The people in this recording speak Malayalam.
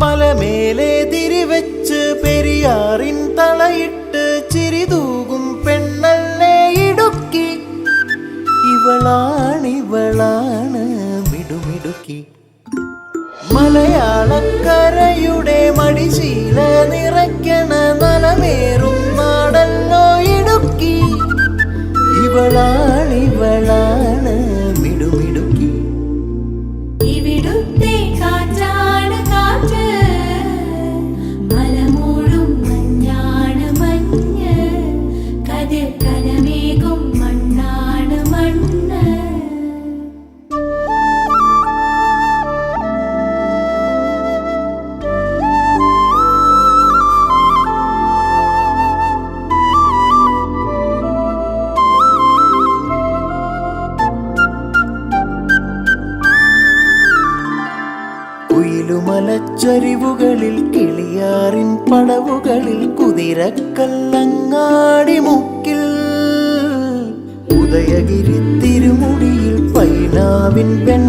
മലമേലെ തിരിവെച്ച് പെരിയാറിൻ തളയിട്ട് ചിരിതൂകും പെണ്ണല്ലേ ഇടുക്കി. ഇവളാണിവളാണ് വിടുമിടുക്കി മലയാളക്കരയുടെ മടിശീല നിറയ്ക്കണ നലമേറും നാടല്ലോ ഇടുക്കി. ഇവളാണിവളാണ് കുയിലുമലച്ചരിവുകളിൽ കിളിയാറിൻ പടവുകളിൽ കുതിരക്കല്ലങ്ങാടി മുക്കിൽ ഉദയഗിരി തിരുമുടിയിൽ പൈനാവിൻ പെൺ